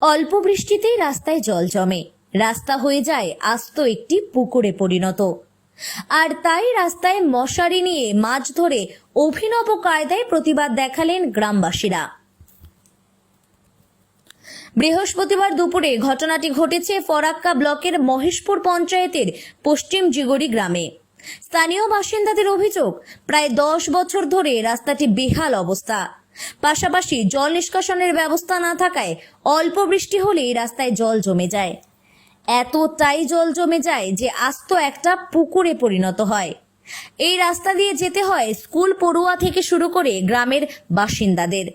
অল্প বৃষ্টিতেই রাস্তায় জল জমে। রাস্তা হয়ে যায় আস্ত একটি পুকুরে পরিণত। আর তাই রাস্তায় মশারি নিয়ে মাছ ধরে অভিনব কায়দায় প্রতিবাদ দেখালেন গ্রামবাসীরা। বৃহস্পতিবার দুপুরে ঘটনাটি ঘটেছে ফরাক্কা ব্লকের মহেশপুর পঞ্চায়েতের পশ্চিম জিগড়ি গ্রামে। স্থানীয় বাসিন্দাদের অভিযোগ, প্রায় দশ বছর ধরে রাস্তাটি বেহাল অবস্থা। পাশাপাশি জল নিষ্কাশনের ব্যবস্থা না থাকায় অল্প বৃষ্টি হলেই রাস্তায় জল জমে যায়। এতটাই জল জমে যায় যে আস্ত একটা পুকুরে পরিণত হয়। এই রাস্তা দিয়ে যেতে হয় স্কুল পড়ুয়া থেকে শুরু করে গ্রামের বাসিন্দাদের।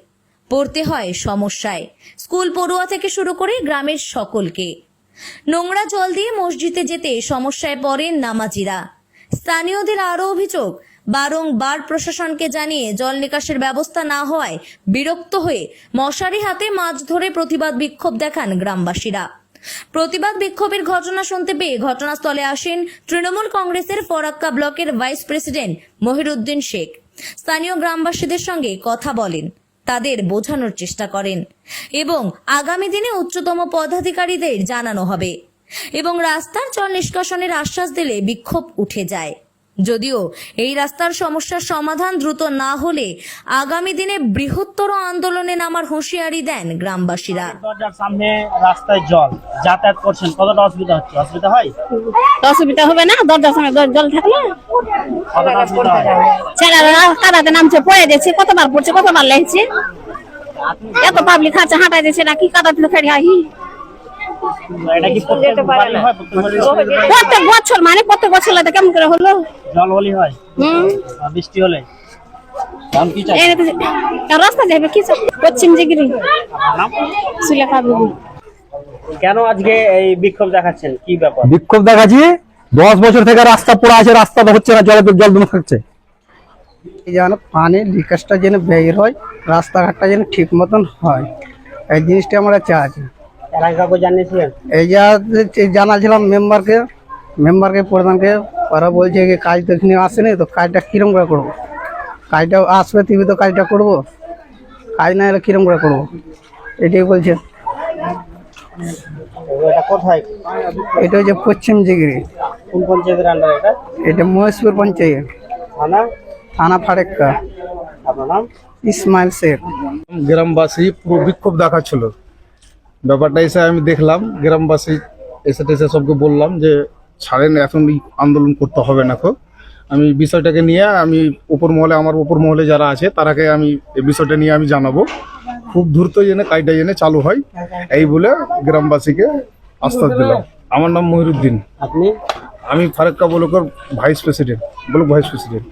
পড়তে হয় সমস্যায়। স্কুল পড়ুয়া থেকে শুরু করে গ্রামের সকলকে। নোংরা জল দিয়ে মসজিদে যেতে সমস্যায় পড়েন নামাজিরা। স্থানীয়দের আরও অভিযোগ বারংবার প্রশাসনকে জানিয়ে জল নিকাশের ব্যবস্থা না হওয়ায় বিরক্ত হয়ে মশারি হাতে মাছ ধরে প্রতিবাদ বিক্ষোভ দেখান গ্রামবাসীরা। প্রতিবাদ বিক্ষোভের ঘটনা শুনতে পেয়ে ঘটনাস্থলে আসেন তৃণমূল কংগ্রেসের ফরাক্কা ব্লকের ভাইস প্রেসিডেন্ট মহিরুদ্দিন শেখ। স্থানীয় গ্রামবাসীদের সঙ্গে কথা বলেন, তাদের বোঝানোর চেষ্টা করেন এবং আগামী দিনে উচ্চতম পদাধিকারীদের জানানো হবে এবং রাস্তার জল নিষ্কাশনের আশ্বাস দিলে বিক্ষোভ উঠে যায়। যদিও এই রাস্তার সমস্যার সমাধান দ্রুত না হলে আগামী দিনে বৃহত্তর আন্দোলনে নামার হুঁশিয়ারি দেন গ্রামবাসীরা। দরজার সামনে রাস্তায় জল যাতায়াত করছেন কতটা অসুবিধা হচ্ছে? অসুবিধা হয়? অসুবিধা হবে না দরজার সামনে জল থাকলে। ছেলেরা কাদাতে নামছে পড়ে যাচ্ছে কতবার পড়ছে কতবার লেগেছে। এত পাবলিক খাচ্ছে হাঁটাই দিচ্ছে না কি কাদাতে খেড়ে প্রত্যেক বছর মানে প্রত্যেক বছর লাগে কেমন করে হলো? জল হলি হয়। বৃষ্টি হলে? চাই রাস্তা যাবে কি পশ্চিম জিগিরি। সুলেখা বিবি। কেন আজকে এই বিক্ষোভ দেখাচ্ছেন? কি ব্যাপার? বিক্ষোভ দেখাচ্ছি দশ বছর থেকে রাস্তা পড়া আছে রাস্তা হচ্ছে না জলে জল জমে থাকছে। যেন পানি লিকেজটা যেন বের হয় রাস্তাঘাটটা যেন ঠিক মতন হয়। এই জিনিসটা আমরা চাচ্ছি এর আগে কাউকে জানিয়েছিলেন এই যা জানাছিলাম মেম্বারকে মেম্বারকে প্রধানকে ওরা বলছে কি কাজ তো এখানে আসেনি তো কাজটা কিরম করে করব? কাজটা আসবে তুমি তো কাজটা করব? কাজ না এলে কিরম করে করব? এটাই বলছে। এটা কোথায়? এটা হচ্ছে পশ্চিম জিগিরি। কোন পঞ্চায়েতের আন্ডার এটা? এটা মহেশপুর পঞ্চায়েত। থানা? থানা ফারেক্কা। আপনার নাম? ইসমাইল শেখ। গ্রামবাসী পুরো বিক্ষোভ দেখাচ্ছিল। ব্যাপারটা এসে আমি দেখলাম গ্রামবাসী এসে টেসে সবকে বললাম যে ছাড়েন এখন আন্দোলন করতে হবে না খুব আমি বিষয়টাকে নিয়ে আমি উপর মহলে আমার উপর মহলে যারা আছে তারাকে আমি এই বিষয়টা নিয়ে আমি জানাব। খুব দ্রুত জেনে কাজটা জেনে চালু হয় এই বলে গ্রামবাসীকে আশ্বাস দিলাম। আমার নাম মহিরুদ্দিন। আপনি? আমি ফারাক্কা ব্লকের vice president block vice president.